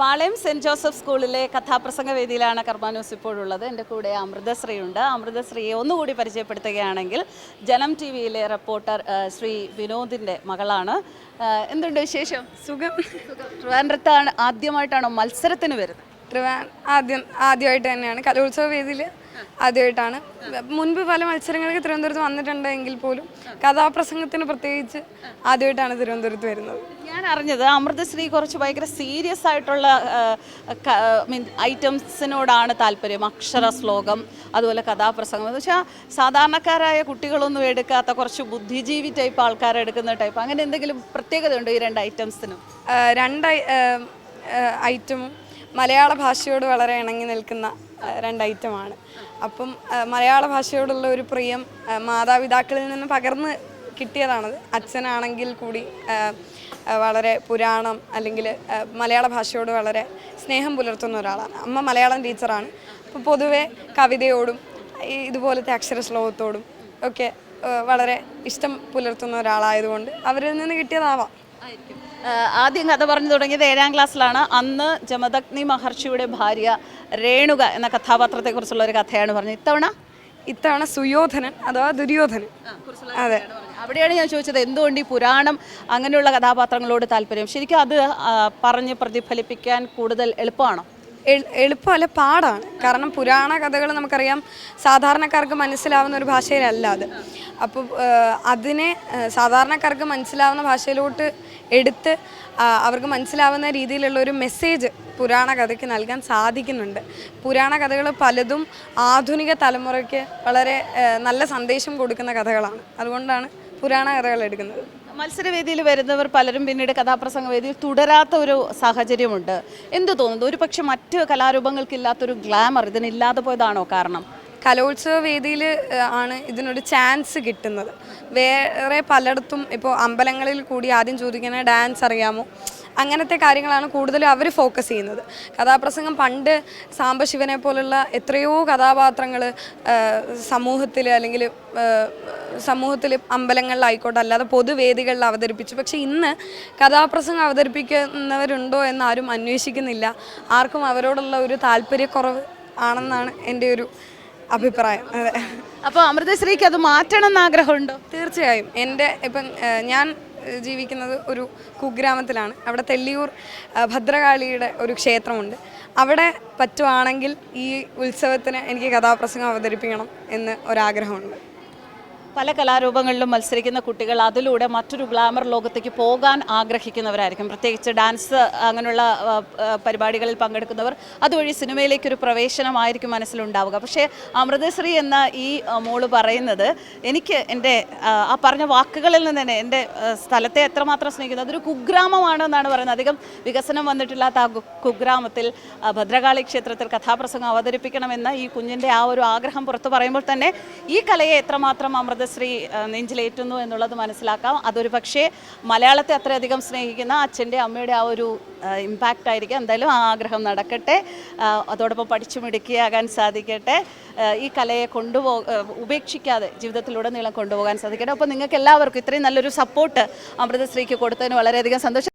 പാളയം saint Joseph സ്കൂളിലെ കഥാപ്രസംഗ വേദിയിലാണ് കർമാനൂസ് ഇപ്പോഴുള്ളത്. എന്റെ കൂടെ അമൃതശ്രീ ഉണ്ട് അമൃതശ്രീയെ ഒന്നുകൂടി പരിചയപ്പെടുത്തുകയാണെങ്കിൽ ജനം ടി വിയിലെ റിപ്പോർട്ടർ ശ്രീ വിനോദിന്റെ മകളാണ്. എന്തുണ്ട് വിശേഷം? സുഖം. ട്രിവാൻഡ്രത്താണ് ആദ്യമായിട്ടാണോ മത്സരത്തിന് വരുന്നത്? ട്രിവാൻ ആദ്യം ആദ്യമായിട്ട് തന്നെയാണ് കലോത്സവ വേദിയിൽ ആദ്യമായിട്ടാണ്. മുൻപ് പല മത്സരങ്ങളൊക്കെ തിരുവനന്തപുരത്ത് വന്നിട്ടുണ്ടെങ്കിൽ പോലും കഥാപ്രസംഗത്തിന് പ്രത്യേകിച്ച് ആദ്യമായിട്ടാണ് തിരുവനന്തപുരത്ത് വരുന്നത്. ഞാൻ അറിഞ്ഞത് അമൃതശ്രീ കുറച്ച് ഭയങ്കര സീരിയസ് ആയിട്ടുള്ള മീൻ ഐറ്റംസിനോടാണ് താല്പര്യം. അക്ഷര ശ്ലോകം അതുപോലെ കഥാപ്രസംഗം. എന്ന് വെച്ചാൽ സാധാരണക്കാരായ കുട്ടികളൊന്നും എടുക്കാത്ത കുറച്ച് ബുദ്ധിജീവി ടൈപ്പ് ആൾക്കാർ എടുക്കുന്ന ടൈപ്പ് അങ്ങനെ എന്തെങ്കിലും പ്രത്യേകതയുണ്ടോ ഈ രണ്ട് ഐറ്റംസിനും? രണ്ട് ഐറ്റമും മലയാള ഭാഷയോട് വളരെ ഇണങ്ങി നിൽക്കുന്ന രണ്ട് ഐറ്റമാണ്. അപ്പം മലയാള ഭാഷയോടുള്ള ഒരു പ്രിയം മാതാപിതാക്കളിൽ നിന്ന് പകർന്ന് കിട്ടിയതാണത്. അച്ഛനാണെങ്കിൽ കൂടി വളരെ പുരാണം അല്ലെങ്കിൽ മലയാള ഭാഷയോട് വളരെ സ്നേഹം പുലർത്തുന്ന ഒരാളാണ്. അമ്മ മലയാളം ടീച്ചറാണ്. അപ്പോൾ പൊതുവെ കവിതയോടും ഇതുപോലത്തെ അക്ഷര ശ്ലോകത്തോടും ഒക്കെ വളരെ ഇഷ്ടം പുലർത്തുന്ന ഒരാളായതുകൊണ്ട് അവരിൽ നിന്ന് കിട്ടിയതാവാം. ആദ്യം കഥ പറഞ്ഞു തുടങ്ങിയത് ഏഴാം ക്ലാസ്സിലാണ്. അന്ന് ജമദഗ്നി മഹർഷിയുടെ ഭാര്യ രേണുക എന്ന കഥാപാത്രത്തെക്കുറിച്ചുള്ള ഒരു കഥയാണ് പറഞ്ഞത്. ഇത്തവണ? ഇത്തവണ സുയോധനൻ അഥവാ ദുര്യോധനൻ. അതെ. അവിടെയാണ് ഞാൻ ചോദിച്ചത് എന്തുകൊണ്ട് ഈ പുരാണം അങ്ങനെയുള്ള കഥാപാത്രങ്ങളോട് താല്പര്യം? ശരിക്കും അത് പറഞ്ഞ് പ്രതിഫലിപ്പിക്കാൻ കൂടുതൽ എളുപ്പമാണോ? എളുപ്പമല്ല പാടാണ്. കാരണം പുരാണ കഥകൾ നമുക്കറിയാം സാധാരണക്കാർക്ക് മനസ്സിലാവുന്ന ഒരു ഭാഷയിലല്ല അത്. അപ്പോൾ അതിനെ സാധാരണക്കാർക്ക് മനസ്സിലാവുന്ന ഭാഷയിലോട്ട് എടുത്ത് അവർക്ക് മനസ്സിലാവുന്ന രീതിയിലുള്ള ഒരു മെസ്സേജ് പുരാണ കഥയ്ക്ക് നൽകാൻ സാധിക്കുന്നുണ്ട്. പുരാണ കഥകൾ പലതും ആധുനിക തലമുറയ്ക്ക് വളരെ നല്ല സന്ദേശം കൊടുക്കുന്ന കഥകളാണ്. അതുകൊണ്ടാണ് പുരാണ കഥകൾ എടുക്കുന്നത്. മത്സരവേദിയിൽ വരുന്നവർ പലരും പിന്നീട് കഥാപ്രസംഗ വേദിയിൽ തുടരാത്ത ഒരു സാഹചര്യമുണ്ട്. എന്തു തോന്നുന്നു? ഒരു പക്ഷെ മറ്റ് കലാരൂപങ്ങൾക്കില്ലാത്തൊരു ഗ്ലാമർ ഇതിനില്ലാതെ പോയതാണോ കാരണം? കലോത്സവ വേദിയിൽ ആണ് ഇതിനൊരു ചാൻസ് കിട്ടുന്നത്. വേറെ പലയിടത്തും ഇപ്പോൾ അമ്പലങ്ങളിൽ കൂടി ആദ്യം ചോദിക്കുന്ന ഡാൻസ് അറിയാമോ? അങ്ങനത്തെ കാര്യങ്ങളാണ് കൂടുതലും അവർ ഫോക്കസ് ചെയ്യുന്നത്. കഥാപ്രസംഗം പണ്ട് സാംബശിവനെ പോലുള്ള എത്രയോ കഥാപാത്രങ്ങൾ സമൂഹത്തിൽ അല്ലെങ്കിൽ സമൂഹത്തിൽ അമ്പലങ്ങളിലായിക്കോട്ടെ അല്ലാതെ പൊതുവേദികളിൽ അവതരിപ്പിച്ചു. പക്ഷേ ഇന്ന് കഥാപ്രസംഗം അവതരിപ്പിക്കുന്നവരുണ്ടോ എന്ന് ആരും അന്വേഷിക്കുന്നില്ല. ആർക്കും അവരോടുള്ള ഒരു താല്പര്യക്കുറവ് ആണെന്നാണ് എന്റെ ഒരു അഭിപ്രായം. അതെ. അപ്പോൾ അമൃതശ്രീക്ക് അത് മാറ്റണം എന്ന് ആഗ്രഹമുണ്ടോ? തീർച്ചയായും. എന്റെ ഇപ്പം ഞാൻ ജീവിക്കുന്നത് ഒരു കുഗ്രാമത്തിലാണ്. അവിടെ തെല്ലിയൂർ ഭദ്രകാളിയുടെ ഒരു ക്ഷേത്രമുണ്ട്. അവിടെ പറ്റുവാണെങ്കിൽ ഈ ഉത്സവത്തിന് എനിക്ക് കഥാപ്രസംഗം അവതരിപ്പിക്കണം എന്ന് ഒരാഗ്രഹമുണ്ട്. പല കലാരൂപങ്ങളിലും മത്സരിക്കുന്ന കുട്ടികൾ അതിലൂടെ മറ്റൊരു ഗ്ലാമർ ലോകത്തേക്ക് പോകാൻ ആഗ്രഹിക്കുന്നവരായിരിക്കും. പ്രത്യേകിച്ച് ഡാൻസ് അങ്ങനെയുള്ള പരിപാടികളിൽ പങ്കെടുക്കുന്നവർ അതുവഴി സിനിമയിലേക്കൊരു പ്രവേശനമായിരിക്കും മനസ്സിലുണ്ടാവുക. പക്ഷേ അമൃതശ്രീ എന്ന ഈ മോൾ പറയുന്നത് എനിക്ക് എന്റെ ആ, പറഞ്ഞ വാക്കുകളിൽ നിന്ന് തന്നെ എന്റെ സ്ഥലത്തെ എത്രമാത്രം സ്നേഹിക്കുന്നു അതൊരു കുഗ്രാമമാണ് എന്നാണ് പറയുന്നത്. അധികം വികസനം വന്നിട്ടില്ലാത്ത ആ കുഗ്രാമത്തിൽ ഭദ്രകാളി ക്ഷേത്രത്തിൽ കഥാപ്രസംഗം അവതരിപ്പിക്കണമെന്ന ഈ കുഞ്ഞിന്റെ ആ ഒരു ആഗ്രഹം പുറത്തു പറയുമ്പോൾ തന്നെ ഈ കലയെ എത്രമാത്രം അമൃതശ്രീ ആ, നെഞ്ചിലേറ്റുന്നു എന്നുള്ളത് മനസ്സിലാക്കാം. അതൊരു പക്ഷേ മലയാളത്തെ അത്രയധികം സ്നേഹിക്കുന്ന അച്ഛന്റെ അമ്മയുടെ ആ ഒരു ഇമ്പാക്റ്റ് ആയിരിക്കും. എന്തായാലും ആ ആഗ്രഹം നടക്കട്ടെ. അതോടൊപ്പം പഠിച്ചു മിടുക്കിയാകാൻ സാധിക്കട്ടെ ഈ കലയെ കൊണ്ടുപോ ഉപേക്ഷിക്കാതെ ജീവിതത്തിലുടനീളം കൊണ്ടുപോകാൻ സാധിക്കട്ടെ. അപ്പോൾ നിങ്ങൾക്ക് എല്ലാവർക്കും ഇത്രയും നല്ലൊരു സപ്പോർട്ട് അമൃതശ്രീക്ക് കൊടുത്തതിന് വളരെയധികം സന്തോഷം.